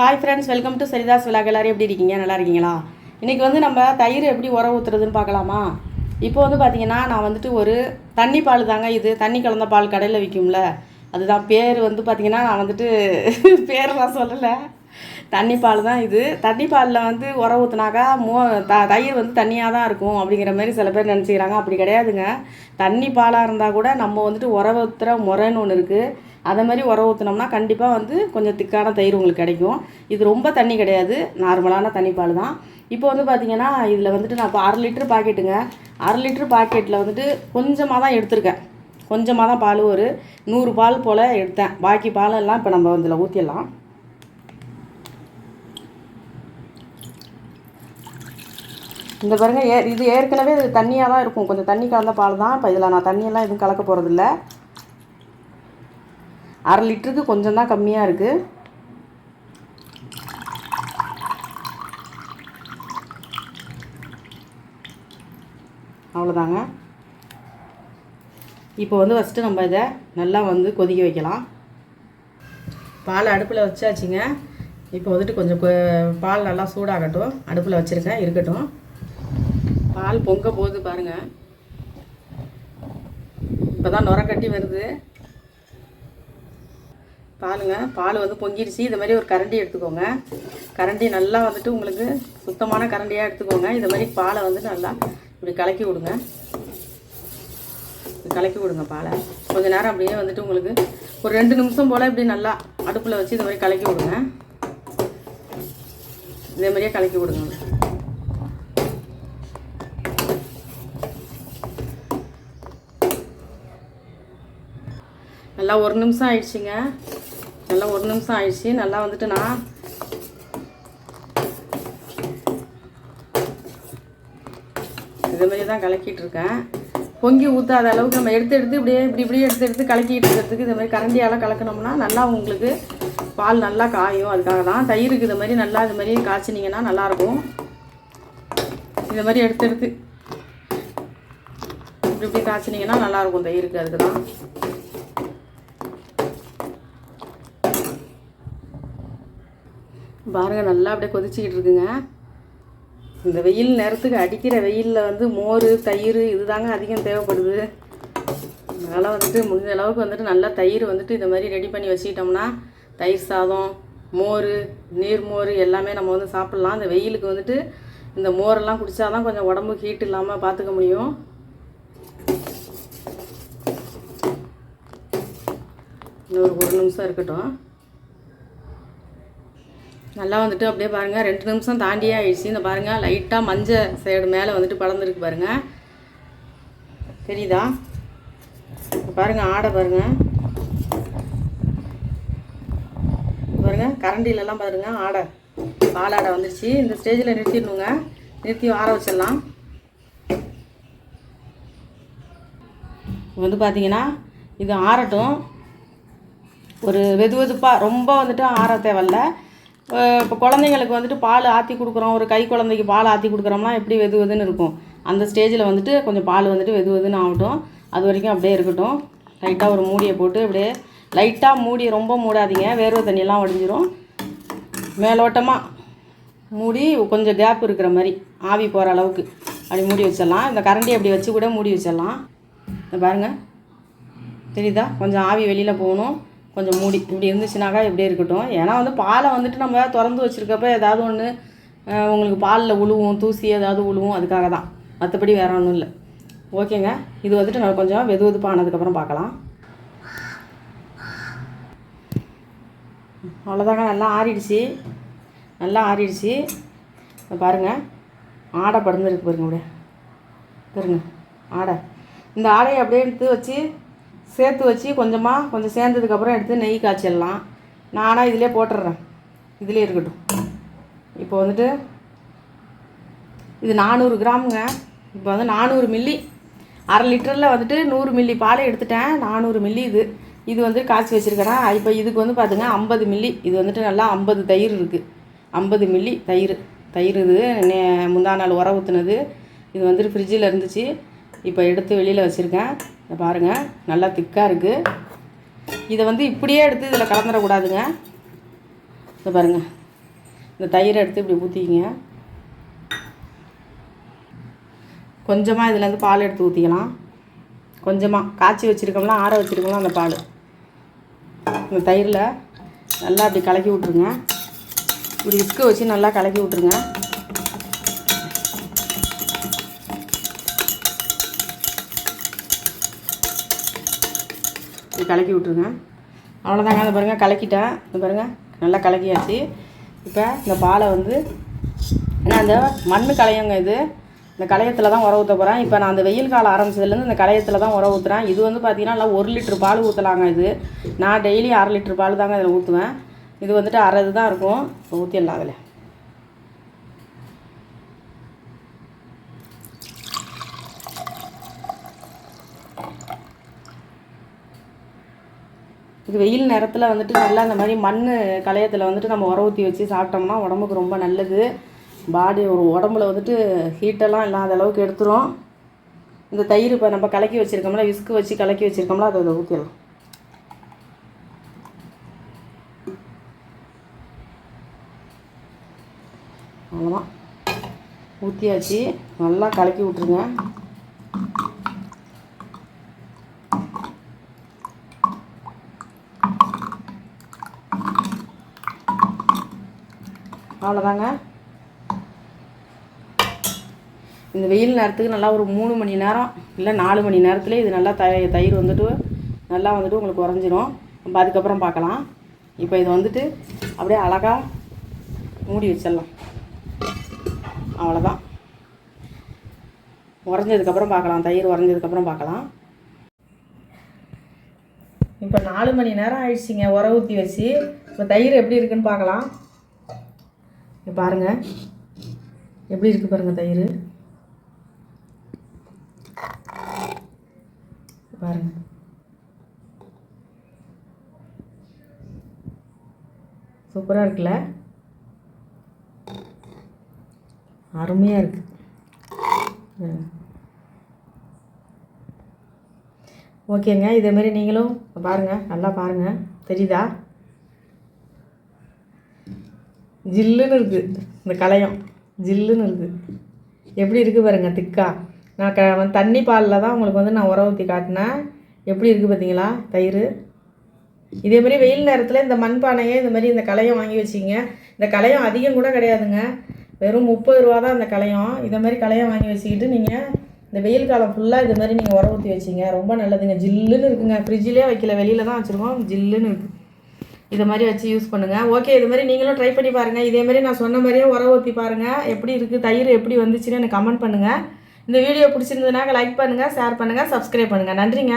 Hi friends welcome to Saritha's vlog எப்படி இருக்கீங்க? நல்லா இருக்கீங்களா? இன்றைக்கி வந்து நம்ம தயிர் எப்படி உரம் ஊற்றுறதுன்னு பார்க்கலாமா? இப்போ வந்து பார்த்தீங்கன்னா நான் வந்துட்டு ஒரு தண்ணி பால் தாங்க இது. தண்ணி கலந்த பால் கடையில் விற்கும்ல அதுதான் பேர் வந்து பார்த்தீங்கன்னா நான் வந்துட்டு பேரெலாம் சொல்லலை. தண்ணி பால் தான் இது. தண்ணி பாலில் வந்து உரம் ஊற்றுனாக்கா மோ த தயிர் வந்து தண்ணியாக தான் இருக்கும் அப்படிங்கிற மாதிரி சில பேர் நினச்சிக்கிறாங்க. அப்படி கிடையாதுங்க. தண்ணி பாலாக இருந்தால் கூட நம்ம வந்துட்டு உரம் ஊற்றுற முறைன்னு ஒன்று இருக்குது அதை மாதிரி உரம் ஊற்றுனோம்னா கண்டிப்பாக வந்து கொஞ்சம் திக்கான தயிர் உங்களுக்கு கிடைக்கும். இது ரொம்ப தண்ணி கிடையாது. நார்மலான தண்ணி பால் தான். இப்போ வந்து பார்த்திங்கன்னா இதில் வந்துட்டு நான் இப்போ அரை லிட்டர் பாக்கெட்டுங்க. அரை லிட்டர் பாக்கெட்டில் வந்துட்டு கொஞ்சமாக தான் எடுத்திருக்கேன். கொஞ்சமாக தான் பால் ஒரு நூறு பால் போல் எடுத்தேன். பாக்கி பாலெல்லாம் இப்போ நம்ம இதில் ஊற்றிடலாம் இந்த பாருங்கள் ஏ இது ஏற்கனவே இது தண்ணியாக தான் இருக்கும். கொஞ்சம் தண்ணி கலந்த பால் தான். இப்போ இதில் நான் தண்ணியெல்லாம் எதுவும் கலக்க போகிறதில்ல அரை லிட்டருக்கு கொஞ்சம் தான் கம்மியாக இருக்குது அவ்வளோதாங்க. இப்போ வந்து ஃபஸ்ட்டு நம்ம இதை நல்லா வந்து கொதிக்க வைக்கலாம். பால் அடுப்பில் வச்சாச்சுங்க. இப்போ வந்துட்டு கொஞ்சம் பால் நல்லா சூடாகட்டும். அடுப்பில் வச்சுருக்கேன் இருக்கட்டும். பால் பொங்க போகுது பாருங்கள் இப்போ தான் நுர கட்டி வருது. பாலுங்க. பால் வந்து பொங்கிடுச்சு இது மாதிரி ஒரு கரண்டி எடுத்துக்கோங்க. கரண்டி நல்லா வந்துட்டு உங்களுக்கு சுத்தமான கரண்டியாக எடுத்துக்கோங்க. இது மாதிரி பாலை வந்துட்டு நல்லா இப்படி கலக்கி விடுங்க. கலக்கி விடுங்க பாலை. கொஞ்ச நேரம் அப்படியே வந்துட்டு உங்களுக்கு ஒரு ரெண்டு நிமிஷம் போல் இப்படி நல்லா அடுப்பில் வச்சு இது மாதிரி கலக்கி விடுங்க. இதே மாதிரியே கலக்கி விடுங்க. நல்லா ஒரு நிமிஷம் ஆயிடுச்சுங்க. நல்லா ஒரு நிமிஷம் ஆயிடுச்சு. நல்லா வந்துட்டு நான் இதே மாதிரி தான் கலக்கிட்டு இருக்கேன். பொங்கி ஊற்றாத அளவுக்கு நம்ம எடுத்து எடுத்து இப்படியே இப்படி இப்படியே எடுத்து எடுத்து கலக்கிட்டு இருக்கிறதுக்கு இது மாதிரி கரண்டியால் கலக்கணும்னா நல்லா உங்களுக்கு பால் நல்லா காயும். அதுக்காக தான் தயிருக்கு இது மாதிரி நல்லா இது மாதிரி காய்ச்சினீங்கன்னா நல்லாயிருக்கும். இது மாதிரி எடுத்து எடுத்து இப்படி இப்படி காய்ச்சினீங்கன்னா நல்லாயிருக்கும் தயிருக்கு அதுக்கு தான். பாருங்கள் நல்லா அப்படியே கொதிச்சிக்கிட்டு இருக்குங்க. இந்த வெயில் நேரத்துக்கு அடிக்கிற வெயிலில் வந்து மோர் தயிர் இதுதாங்க அதிகம் தேவைப்படுது. அதனால் வந்துட்டு முடிஞ்ச அளவுக்கு வந்துட்டு நல்லா தயிர் வந்துட்டு இந்த மாதிரி ரெடி பண்ணி வச்சுக்கிட்டோம்னா தயிர் சாதம் மோர் நீர்மோர் எல்லாமே நம்ம வந்து சாப்பிட்லாம். இந்த வெயிலுக்கு வந்துட்டு இந்த மோரெல்லாம் குடித்தா தான் கொஞ்சம் உடம்பு ஹீட் இல்லாமல் பார்த்துக்க முடியும். இன்னும் ஒரு ஒரு நிமிஷம் இருக்கட்டும். நல்லா வந்துட்டு அப்படியே பாருங்கள் ரெண்டு நிமிஷம் தாண்டியே ஆயிடுச்சு. இந்த பாருங்கள் லைட்டாக மஞ்சள் சைடு மேலே வந்துட்டு படர்ந்துருக்கு பாருங்கள் தெரியுதா? பாருங்கள் ஆடை பாருங்க. பாருங்கள் கரண்டிலலாம் பாருங்கள் ஆடை. பாலாடை வந்துருச்சு. இந்த ஸ்டேஜில் நிறுத்திடணுங்க. நிறுத்தி ஆற வச்சிடலாம். இப்போ வந்து பார்த்தீங்கன்னா இது ஆறட்டும். ஒரு வெது வெதுப்பாக ரொம்ப வந்துட்டு ஆற தேவையில்ல. இப்போ குழந்தைங்களுக்கு வந்துட்டு பால் ஆற்றி கொடுக்குறோம். ஒரு கை குழந்தைக்கு பால் ஆற்றி கொடுக்குறோம்னா எப்படி வெது வெதுன்னு இருக்கும். அந்த ஸ்டேஜில் வந்துட்டு கொஞ்சம் பால் வந்துட்டு வெது வெதுன்னு ஆகட்டும். அது வரைக்கும் அப்படியே இருக்கட்டும். லைட்டாக ஒரு மூடியை போட்டு அப்படியே லைட்டாக மூடி ரொம்ப மூடாதீங்க. வேர்வை தண்ணியெல்லாம் உடஞ்சிரும் மேலோட்டமாக மூடி கொஞ்சம் கேப் இருக்கிற மாதிரி ஆவி போகிற அளவுக்கு அப்படி மூடி வச்சிடலாம். இந்த கரண்டி அப்படி வச்சு கூட மூடி வச்சிடலாம். இந்த பாருங்கள் தெரியுதா? கொஞ்சம் ஆவி வெளியில் போகணும். கொஞ்சம் மூடி இப்படி இருந்துச்சுனாக்கா இப்படியே இருக்கட்டும். ஏன்னா வந்து பாலை வந்துட்டு நம்ம திறந்து வச்சுருக்கப்ப ஏதாவது ஒன்று உங்களுக்கு பாலில் உழுவும் தூசி ஏதாவது உழுவும் அதுக்காக தான். மற்றபடி வேறு ஒன்றும் இல்லை. ஓகேங்க. இது வந்துட்டு நான் கொஞ்சம் வெது வெதுப்பானதுக்கப்புறம் பார்க்கலாம். அவ்வளோதாங்க நல்லா ஆறிடுச்சு. நல்லா ஆறிடுச்சு. பாருங்கள் ஆடை படர்ந்துருக்கு பாருங்க அப்படியே. பாருங்க. ஆடை. இந்த ஆடையை அப்படியே எடுத்து வச்சு சேர்த்து வச்சு கொஞ்சமாக கொஞ்சம் சேர்ந்ததுக்கப்புறம் எடுத்து நெய் காய்ச்சிடலாம். நானாக இதிலே போட்டுடுறேன் இதிலே இருக்கட்டும். இப்போ வந்துட்டு இது நானூறு கிராமுங்க. இப்போ வந்து நானூறு மில்லி அரை லிட்டரில் வந்துட்டு நூறு மில்லி பாலை எடுத்துட்டேன். நானூறு மில்லி இது. இது வந்து காய்ச்சி வச்சுருக்கிறேன் இப்போ இதுக்கு வந்து பார்த்துங்க ஐம்பது மில்லி. இது வந்துட்டு நல்லா ஐம்பது தயிர் இருக்குது ஐம்பது மில்லி தயிர். தயிர் இது நே முந்தா நாள் உர ஊற்றுனது இது வந்துட்டு ஃப்ரிட்ஜில் இருந்துச்சு. இப்போ எடுத்து வெளியில் வச்சுருக்கேன். இதை பாருங்கள் நல்லா திக்காக இருக்குது இதை வந்து இப்படியே எடுத்து இதில் கலந்துடக்கூடாதுங்க இதை பாருங்கள் இந்த தயிரை எடுத்து இப்படி ஊற்றிக்கிங்க கொஞ்சமாக இதுலேருந்து பால் எடுத்து ஊற்றிக்கலாம் கொஞ்சமாக காய்ச்சி வச்சுருக்கோம்ல ஆற வச்சுருக்கோம்ல அந்த பால். இந்த தயிரில் நல்லா அப்படி கலக்கி விட்ருங்க இப்படி விஸ்கு வச்சு நல்லா கலக்கி விட்ருங்க இப்படி கலக்கி விட்ருங்க அவ்வளோதாங்க அதை பாருங்கள் கலக்கிட்டேன் இந்த பாருங்கள் நல்லா கலக்கியாச்சு. இப்போ இந்த பாலை வந்து ஏன்னா அந்த மண் கலையங்க இது. இந்த கலையத்தில் தான் உரம் ஊற்ற போகிறேன் இப்போ நான் அந்த வெயில் காலம் ஆரம்பிச்சதுலேருந்து இந்த கலையத்தில் தான் உரம் ஊற்றுறேன் இது வந்து பார்த்திங்கன்னா நல்லா ஒரு லிட்டர் பால் ஊற்றலாங்க இது. நான் டெய்லி அரை லிட்டர் பால் தாங்க இதில் ஊற்றுவேன் இது வந்துட்டு அரை இது தான் இருக்கும். இப்போ ஊற்றிடலாம் அதில். இது வெயில் நேரத்தில் வந்துட்டு நல்லா இந்த மாதிரி மண் களையத்தில் வந்துட்டு நம்ம உர ஊற்றி வச்சு சாப்பிட்டோம்னா உடம்புக்கு ரொம்ப நல்லது. பாடி ஒரு உடம்புல வந்துட்டு ஹீட்டெல்லாம் இல்லாத அளவுக்கு எடுத்துரும். இந்த தயிர் இப்போ நம்ம கலக்கி வச்சுருக்கோம்ல விஸ்கு வச்சு கலக்கி வச்சுருக்கோம்ல அதை அதில் ஊற்றிடலாம் அவ்வளோதான் ஊற்றியாச்சு நல்லா கலக்கி விட்ருங்க அவ்வளோதாங்க இந்த வெயில் நேரத்துக்கு நல்லா ஒரு மூணு மணி நேரம் இல்லை நாலு மணி நேரத்தில் இது நல்லா த தயிர் வந்துட்டு நல்லா வந்துட்டு உங்களுக்கு உறைஞ்சிரும். நம்ம அதுக்கப்புறம் பார்க்கலாம். இப்போ இது வந்துட்டு அப்படியே அழகாக மூடி வச்சிடலாம். அவ்வளோதான் உறைஞ்சதுக்கப்புறம் பார்க்கலாம். தயிர் உறைஞ்சதுக்கப்புறம் பார்க்கலாம். இப்போ நாலு மணி நேரம் ஆயிடுச்சிங்க. உர ஊற்றி வச்சு. இப்போ தயிர் எப்படி இருக்குன்னு பார்க்கலாம். பாருங்கள் எப்படி இருக்குது பாருங்கள் தயிர்? பாருங்கள் சூப்பராக இருக்குல்ல? அருமையாக இருக்கு. ஓகேங்க இதே மாதிரி நீங்களும் பாருங்கள் நல்லா பாருங்கள் தெரியுதா? ஜில்லுன்னு இருக்குது இந்த களையம் ஜில்லுன்னு இருக்குது எப்படி இருக்குது பாருங்க திக்கா. நான் க தண்ணி பாலில் தான் உங்களுக்கு வந்து நான் உர ஊற்றி காட்டினேன். எப்படி இருக்குது பார்த்தீங்களா தயிர். இதே மாதிரி வெயில் நேரத்தில் இந்த மண்பானையே இந்த மாதிரி இந்த கலையம் வாங்கி வச்சிங்க. இந்த களையம் அதிகம் கூட கிடையாதுங்க. வெறும் முப்பது ரூபா தான் இந்த களையம் இதை மாதிரி கலையம் வாங்கி வச்சுக்கிட்டு நீங்கள் இந்த வெயில் காலம் ஃபுல்லாக இது மாதிரி நீங்கள் உர ஊற்றி வச்சிங்க. ரொம்ப நல்லதுங்க. ஜில்லுன்னு இருக்குங்க. ஃப்ரிட்ஜிலே வைக்கல வெளியில் தான் வச்சுருக்கோம். ஜில்லுன்னு இருக்குது இதை மாதிரி வச்சு யூஸ் பண்ணுங்கள் ஓகே இது மாதிரி நீங்களும் ட்ரை பண்ணி பாருங்கள் இதே மாதிரி நான் சொன்ன மாதிரியே உர ஊற்றி பாருங்கள் எப்படி இருக்குது தயிர் எப்படி வந்துச்சுன்னு எனக்கு கமெண்ட் பண்ணுங்கள் இந்த வீடியோ பிடிச்சிருந்ததுனாக்க லைக் பண்ணுங்கள் ஷேர் பண்ணுங்கள் சப்ஸ்கிரைப் பண்ணுங்கள் நன்றிங்க.